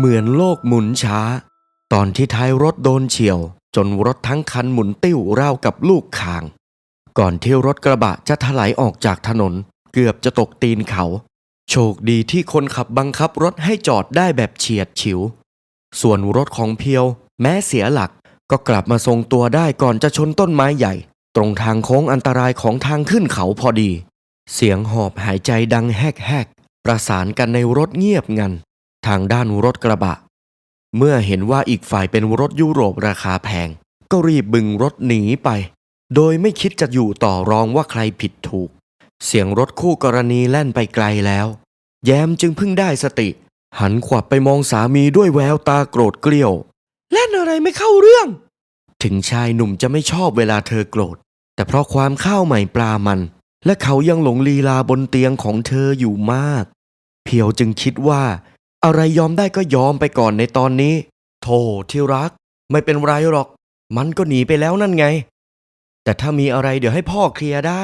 เหมือนโลกหมุนช้า ตอนที่ท้ายรถโดนเฉียว จนรถทั้งคันหมุนติ้วราวกับลูกคาง ก่อนที่รถกระบะจะถลายออกจากถนน เกือบจะตกตีนเขา โชคดีที่คนขับบังคับรถให้จอดได้แบบเฉียดฉิว ส่วนรถของเพียว แม้เสียหลักก็กลับมาทรงตัวได้ก่อนจะชนต้นไม้ใหญ่ ตรงทางโค้งอันตรายของทางขึ้นเขาพอดี เสียงหอบหายใจดังแฮกๆประสานกันในรถเงียบงัน ทางด้านรถกระบะ เมื่อเห็นว่าอีกฝ่ายเป็นรถยุโรปราคาแพง ก็รีบบึงรถหนีไป โดยไม่คิดจะอยู่ต่อรองว่าใครผิดถูก เสียงรถคู่กรณีแล่นไปไกลแล้ว แย้มจึงเพิ่งได้สติ หันขวับไปมองสามีด้วยแววตาโกรธเกลียวเล่นอะไรไม่เข้าเรื่อง ถึงชายหนุ่มจะไม่ชอบเวลาเธอโกรธ แต่เพราะความข้าวใหม่ปลามันและเขายังหลงลีลาบนเตียงของเธออยู่มาก เพียวจึงคิดว่า อะไรยอมได้ก็ยอมไปก่อนในตอนนี้ โธ่ที่รัก ไม่เป็นไรหรอก มันก็หนีไปแล้วนั่นไง แต่ถ้ามีอะไรเดี๋ยวให้พ่อเคลียร์ได้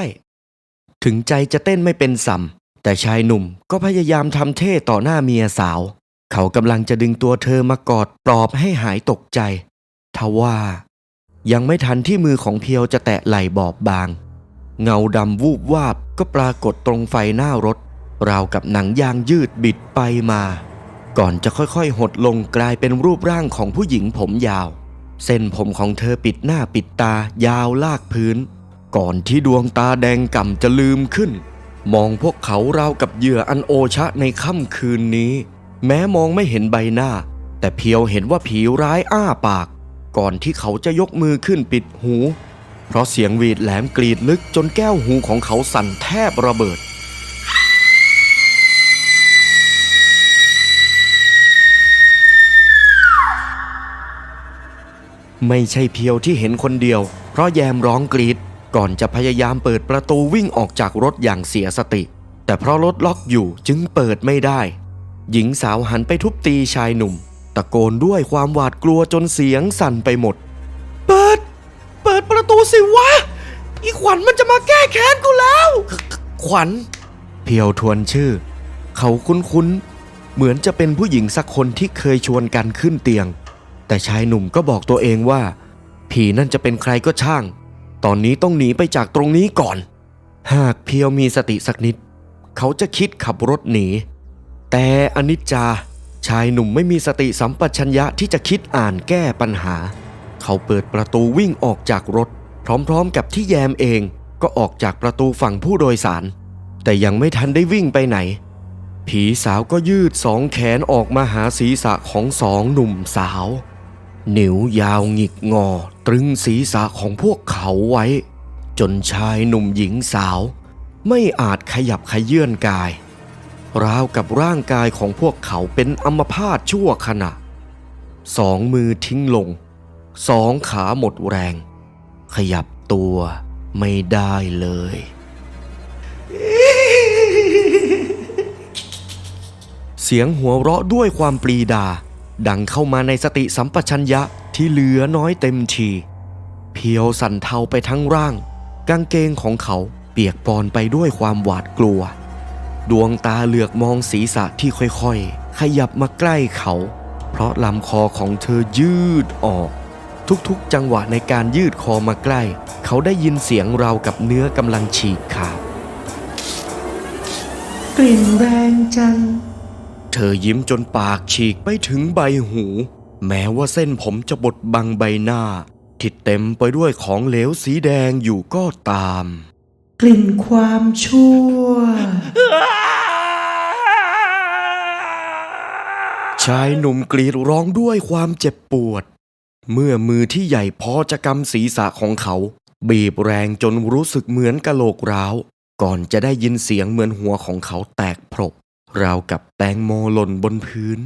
ถึงใจจะเต้นไม่เป็นสัมแต่ชายหนุ่มก็พยายามทำเท่ต่อหน้าเมียสาว เขากำลังจะดึงตัวเธอมากอดปลอบให้หายตกใจ ทว่า ยังไม่ทันที่มือของเพียวจะแตะไหล่บอบบาง เงาดำวูบวาบก็ปรากฏตรงไฟหน้ารถ ราวกับหนังยางยืดบิดไปมา ก่อนจะค่อยๆ หดลงกลายเป็นรูปร่างของผู้หญิงผมยาว เส้นผมของเธอปิดหน้าปิดตายาวลากพื้น ก่อนที่ดวงตาแดงก่ำจะลืมขึ้น มองพวกเขาราวกับเหยื่ออันโอชะในค่ำคืนนี้ แม้มองไม่เห็นใบหน้า แต่เพียวเห็นว่าผีร้ายอ้าปาก ก่อนที่เขาจะยกมือขึ้นปิดหู เพราะเสียงหวีดแหลมกรีดลึกจนแก้วหูของเขาสั่นแทบระเบิด ไม่ใช่เพียวที่เห็นคนเดียว เพราะแยมร้องกรีด ก่อนจะพยายามเปิดประตูวิ่งออกจากรถอย่างเสียสติ แต่เพราะรถล็อกอยู่จึงเปิดไม่ได้ หญิงสาวหันไปทุบตีชายหนุ่ม ตะโกนด้วยความหวาดกลัวจนเสียงสั่นไปหมด เปิด เปิดประตูสิวะ อีขวัญมันจะมาแก้แค้นกูแล้ว ขวัญ เพียวทวนชื่อ เขาคุ้นๆ เหมือนจะเป็นผู้หญิงสักคนที่เคยชวนกันขึ้นเตียง แต่ชายหนุ่มก็บอกตัวเองว่า ผีนั่นจะเป็นใครก็ช่าง ตอนนี้ต้องหนีไปจากตรงนี้ก่อน หากเพียวมีสติสักนิด เขาจะคิดขับรถหนี แต่อนิจจา ชายหนุ่มไม่มีสติสัมปชัญญะที่จะคิดอ่านแก้ปัญหา เขาเปิดประตูวิ่งออกจากรถ พร้อมๆกับที่แยมเองก็ออกจากประตูฝั่งผู้โดยสาร แต่ยังไม่ทันได้วิ่งไปไหน ผีสาวก็ยืดสองแขนออกมาหาศีรษะของสองหนุ่มสาว นิ้วยาวหงิกงอตรึงศีรษะของพวกเขาไว้ จนชายหนุ่มหญิงสาว ไม่อาจขยับขยื่นกาย ราวกับร่างกายของพวกเขาเป็นอัมพาตชั่วขณะ สองมือทิ้งลง สองขาหมดแรง ขยับตัวไม่ได้เลยเสียงหัวเราะด้วยความปรีดา ดังเข้ามาในสติสัมปชัญญะที่เหลือน้อยเต็มที เพียวสั่นเทาไปทั้งร่าง กางเกงของเขาเปียกปอนไปด้วยความหวาดกลัว ดวงตาเหลือกมองศีรษะที่ค่อยๆ ขยับมาใกล้เขา เพราะลำคอของเธอยืดออก ทุกๆ จังหวะในการยืดคอมาใกล้ เขาได้ยินเสียงราวกับเนื้อกำลังฉีกขาดกลิ่นแรงจัง เธอยิ้มจนปากฉีกไปถึงใบหู แม้ว่าเส้นผมจะบดบังใบหน้า ที่เต็มไปด้วยของเหลวสีแดงอยู่ก็ตาม กลิ่นความชั่ว ชายหนุ่มกรีดร้องด้วยความเจ็บปวด เมื่อมือที่ใหญ่พอจะกำศีรษะของเขา บีบแรงจนรู้สึกเหมือนกะโหลกร้าว ก่อนจะได้ยินเสียงเหมือนหัวของเขาแตกพรก ราวกับแตงโมหล่นบนพื้น